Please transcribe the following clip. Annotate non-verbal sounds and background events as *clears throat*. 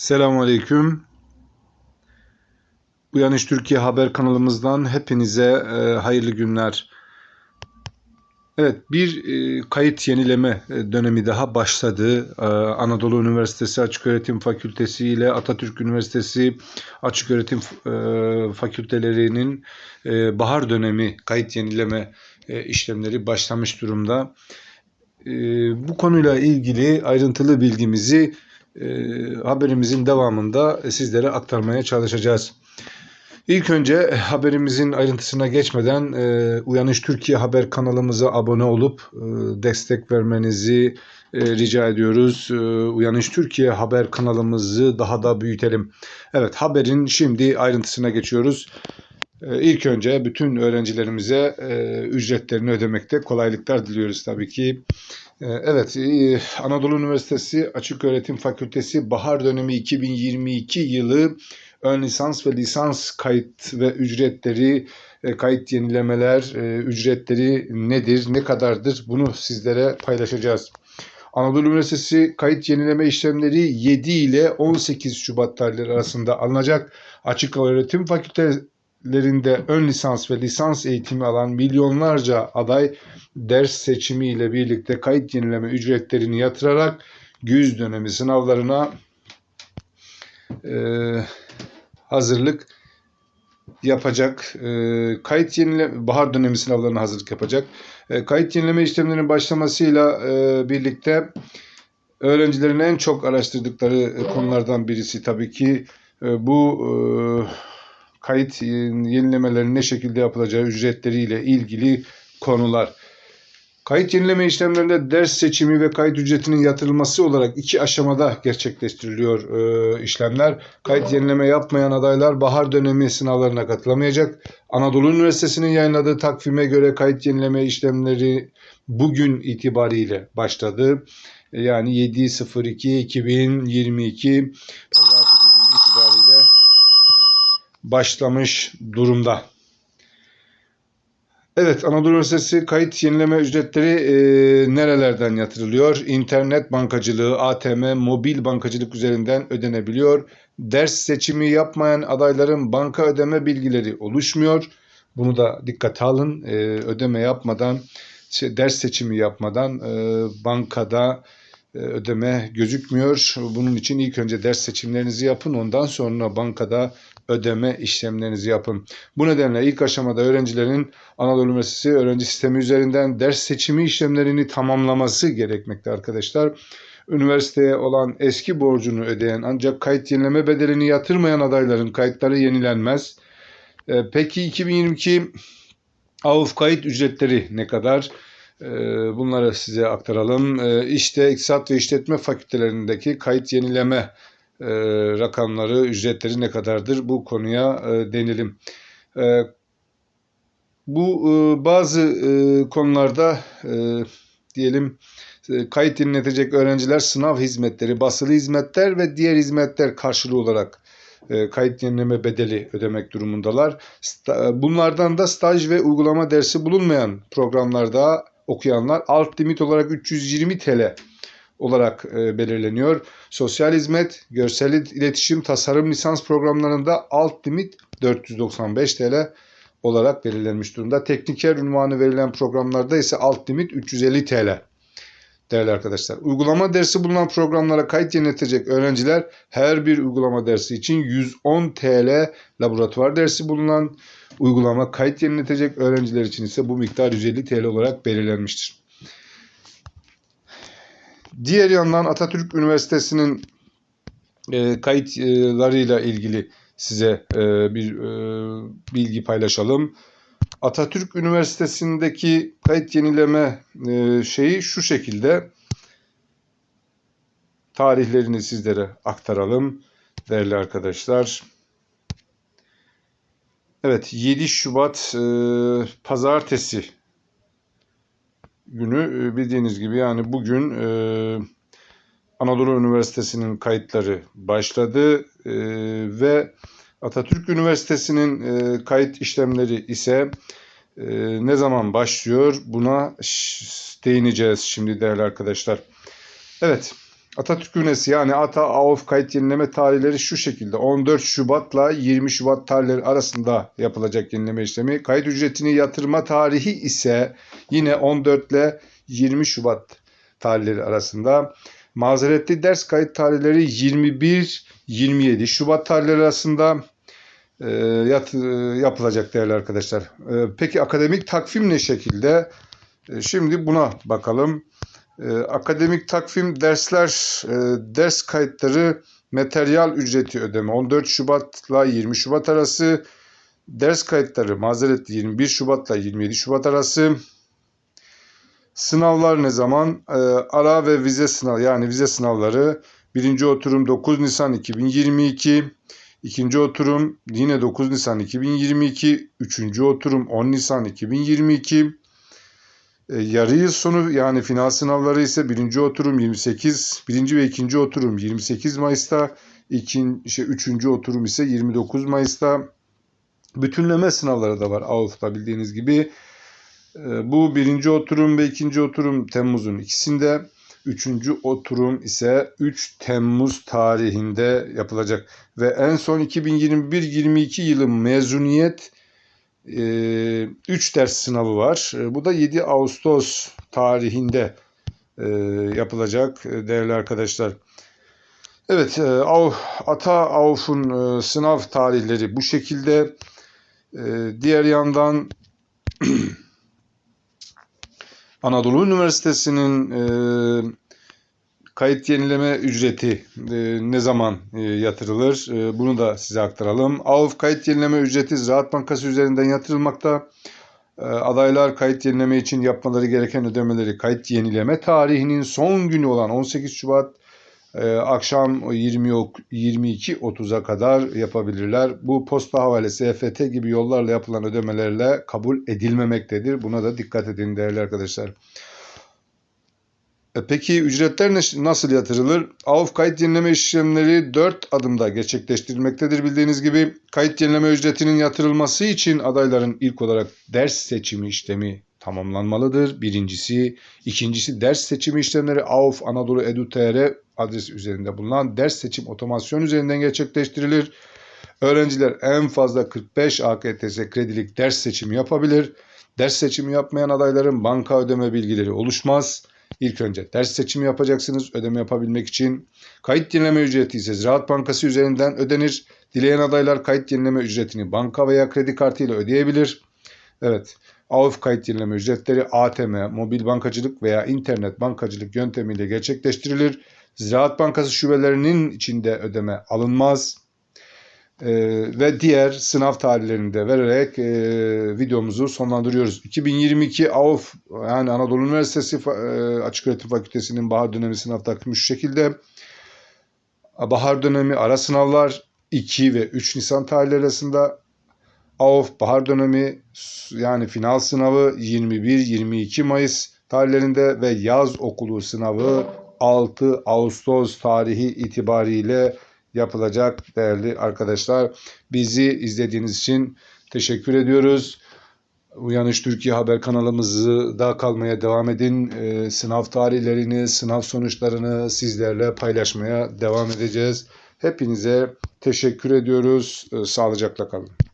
Selamünaleyküm. Uyanış Türkiye Haber kanalımızdan hepinize e, hayırlı günler. Evet, bir e, kayıt yenileme e, dönemi daha başladı. E, Anadolu Üniversitesi Açıköğretim Fakültesi ile Atatürk Üniversitesi Açıköğretim e, Fakültelerinin e, bahar dönemi kayıt yenileme e, işlemleri başlamış durumda. E, bu konuyla ilgili ayrıntılı bilgimizi e, haberimizin devamında sizlere aktarmaya çalışacağız. İlk önce haberimizin ayrıntısına geçmeden e, Uyanış Türkiye Haber kanalımıza abone olup e, destek vermenizi e, rica ediyoruz. E, Uyanış Türkiye Haber kanalımızı daha da büyütelim. Evet haberin şimdi ayrıntısına geçiyoruz. E, İlk önce bütün öğrencilerimize e, ücretlerini ödemekte kolaylıklar diliyoruz tabii ki. E, Evet, e, Anadolu Üniversitesi Açıköğretim Fakültesi bahar dönemi 2022 yılı ön lisans ve lisans kayıt ve ücretleri, e, kayıt yenilemeler, e, ücretleri nedir, ne kadardır bunu sizlere paylaşacağız. Anadolu Üniversitesi kayıt yenileme işlemleri 7 ile 18 Şubat tarihleri arasında alınacak. Açık öğretim fakültelerinde ön lisans ve lisans eğitimi alan milyonlarca aday ders seçimi ile birlikte kayıt yenileme ücretlerini yatırarak güz dönemi sınavlarına e, hazırlık yapacak. E, kayıt yenileme bahar dönemi sınavlarına hazırlık yapacak. E, kayıt yenileme işlemlerinin başlamasıyla e, birlikte öğrencilerin en çok araştırdıkları e, konulardan birisi tabii ki e, bu e, kayıt yenilemelerinin ne şekilde yapılacağı ücretleriyle ilgili konular. Kayıt yenileme işlemlerinde ders seçimi ve kayıt ücretinin yatırılması olarak iki aşamada gerçekleştiriliyor e, işlemler. Kayıt yenileme yapmayan adaylar bahar dönemi sınavlarına katılamayacak. Anadolu Üniversitesi'nin yayınladığı takvime göre kayıt yenileme işlemleri bugün itibariyle başladı. E, Yani 7.02.2022 Pazartesi günü itibariyle başlamış durumda. Evet, Anadolu Üniversitesi kayıt yenileme ücretleri e, nerelerden yatırılıyor? İnternet bankacılığı, ATM, mobil bankacılık üzerinden ödenebiliyor. Ders seçimi yapmayan adayların banka ödeme bilgileri oluşmuyor. Bunu da dikkate alın. E, ödeme yapmadan, şey, ders seçimi yapmadan e, bankada e, ödeme gözükmüyor. Bunun için ilk önce ders seçimlerinizi yapın. Ondan sonra bankada ödeme işlemlerinizi yapın. Bu nedenle ilk aşamada öğrencilerin Anadolu Üniversitesi öğrenci sistemi üzerinden ders seçimi işlemlerini tamamlaması gerekmekte arkadaşlar. Üniversiteye olan eski borcunu ödeyen ancak kayıt yenileme bedelini yatırmayan adayların kayıtları yenilenmez. E, Peki 2022 AUF kayıt ücretleri ne kadar? E, Bunları size aktaralım. E, İşte İktisat ve İşletme fakültelerindeki kayıt yenileme e, rakamları, ücretleri ne kadardır? Bu konuya e, değinelim. E, Bu e, bazı e, konularda e, diyelim e, kayıt yeniletecek öğrenciler sınav hizmetleri, basılı hizmetler ve diğer hizmetler karşılığı olarak e, kayıt yenileme bedeli ödemek durumundalar. Sta- Bunlardan da staj ve uygulama dersi bulunmayan programlarda okuyanlar alt limit olarak 320 TL olarak e, belirleniyor. Sosyal hizmet, görsel iletişim, tasarım lisans programlarında alt limit 495 TL olarak belirlenmiş durumda. Tekniker ünvanı verilen programlarda ise alt limit 350 TL. Değerli arkadaşlar, uygulama dersi bulunan programlara kayıt yeniletecek öğrenciler her bir uygulama dersi için 110 TL, laboratuvar dersi bulunan uygulama kayıt yeniletecek öğrenciler için ise bu miktar 150 TL olarak belirlenmiştir. Diğer yandan Atatürk Üniversitesi'nin e, kayıtlarıyla ilgili size e, bir e, bilgi paylaşalım. Atatürk Üniversitesi'ndeki kayıt yenileme e, şeyi şu şekilde. Tarihlerini sizlere aktaralım değerli arkadaşlar. Evet 7 Şubat e, Pazartesi günü e, bildiğiniz gibi yani bugün e, Anadolu Üniversitesi'nin kayıtları başladı e, ve Atatürk Üniversitesi'nin e, kayıt işlemleri ise e, ne zaman başlıyor buna değineceğiz şimdi değerli arkadaşlar. Evet Atatürk Ünesi yani ATA AOF kayıt yenileme tarihleri şu şekilde. 14 Şubat'la 20 Şubat tarihleri arasında yapılacak yenileme işlemi. Kayıt ücretini yatırma tarihi ise yine 14 ile 20 Şubat tarihleri arasında. Mazeretli ders kayıt tarihleri 21-27 Şubat tarihleri arasında e, yat, e, yapılacak değerli arkadaşlar. E, peki akademik takvim ne şekilde? E, şimdi buna bakalım. E, akademik takvim dersler, e, ders kayıtları materyal ücreti ödeme 14 Şubat'la 20 Şubat arası. Ders kayıtları mazeret 21 Şubat'la 27 Şubat arası. Sınavlar ne zaman? E, ara ve vize sınav yani vize sınavları birinci oturum 9 Nisan 2022. İkinci oturum yine 9 Nisan 2022. Üçüncü oturum 10 Nisan 2022. E, yarı yıl sonu yani final sınavları ise birinci oturum 28, birinci ve ikinci oturum 28 Mayıs'ta, ikinci, şey, üçüncü oturum ise 29 Mayıs'ta. Bütünleme sınavları da var AUF'ta bildiğiniz gibi. E, bu birinci oturum ve ikinci oturum Temmuz'un ikisinde. Üçüncü oturum ise 3 Temmuz tarihinde yapılacak. Ve en son 2021-22 yılı mezuniyet 3 ders sınavı var. E, Bu da 7 Ağustos tarihinde e, yapılacak e, değerli arkadaşlar. Evet, e, Ata Avuf'un e, sınav tarihleri bu şekilde. Diğer yandan *clears throat* Anadolu Üniversitesi'nin kayıt yenileme ücreti e, ne zaman e, yatırılır? E, bunu da size aktaralım. AUF kayıt yenileme ücreti Ziraat Bankası üzerinden yatırılmakta. E, adaylar kayıt yenileme için yapmaları gereken ödemeleri kayıt yenileme tarihinin son günü olan 18 Şubat e, akşam 20 22.30'a kadar yapabilirler. Bu posta havalesi, EFT gibi yollarla yapılan ödemelerle kabul edilmemektedir. Buna da dikkat edin değerli arkadaşlar. E, Peki ücretler nasıl yatırılır? AUF kayıt yenileme işlemleri 4 adımda gerçekleştirilmektedir. Bildiğiniz gibi kayıt yenileme ücretinin yatırılması için adayların ilk olarak ders seçimi işlemi tamamlanmalıdır. Birincisi. ikincisi ders seçimi işlemleri AUF Anadolu Edu.tr adresi üzerinde bulunan ders seçim otomasyon üzerinden gerçekleştirilir. Öğrenciler en fazla 45 AKTS kredilik ders seçimi yapabilir. Ders seçimi yapmayan adayların banka ödeme bilgileri oluşmaz. İlk önce ders seçimi yapacaksınız ödeme yapabilmek için. Kayıt yenileme ücreti ise Ziraat Bankası üzerinden ödenir. Dileyen adaylar kayıt yenileme ücretini banka veya kredi kartıyla ödeyebilir. Evet. AUF kayıt yenileme ücretleri ATM, mobil bankacılık veya internet bankacılık yöntemiyle gerçekleştirilir. Ziraat Bankası şubelerinin içinde ödeme alınmaz. Ee, ve diğer sınav tarihlerini de vererek e, videomuzu sonlandırıyoruz. 2022 AUF yani Anadolu Üniversitesi e, Açık Öğretim Fakültesi'nin bahar dönemi sınav takvimi şu şekilde. Bahar dönemi ara sınavlar 2 ve 3 Nisan tarihleri arasında. AUF bahar dönemi yani final sınavı 21-22 Mayıs tarihlerinde ve yaz okulu sınavı 6 Ağustos tarihi itibariyle yapılacak değerli arkadaşlar. Bizi izlediğiniz için teşekkür ediyoruz. Uyanış Türkiye Haber kanalımızı da kalmaya devam edin. Ee, sınav tarihlerini, sınav sonuçlarını sizlerle paylaşmaya devam edeceğiz. Hepinize teşekkür ediyoruz. Ee, sağlıcakla kalın.